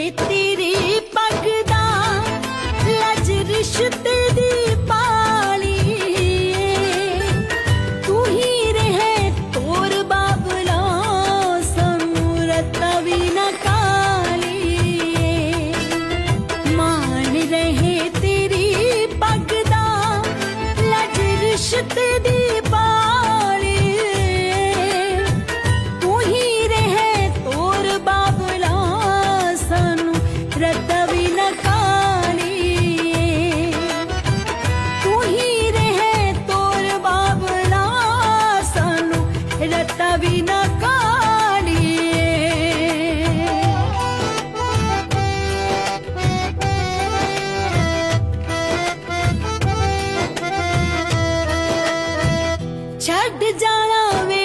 तेरी ವ್ರತವಿನ ಕಾಣಿ ਤੂੰ ਹੀ ਰਹੇ ਤੋਰ ਬਾਬਲਾ ਸਾਨੂੰ ਰਤਵਿਨਾ ਛੱਡ ਜਾਣਾ ਵੇ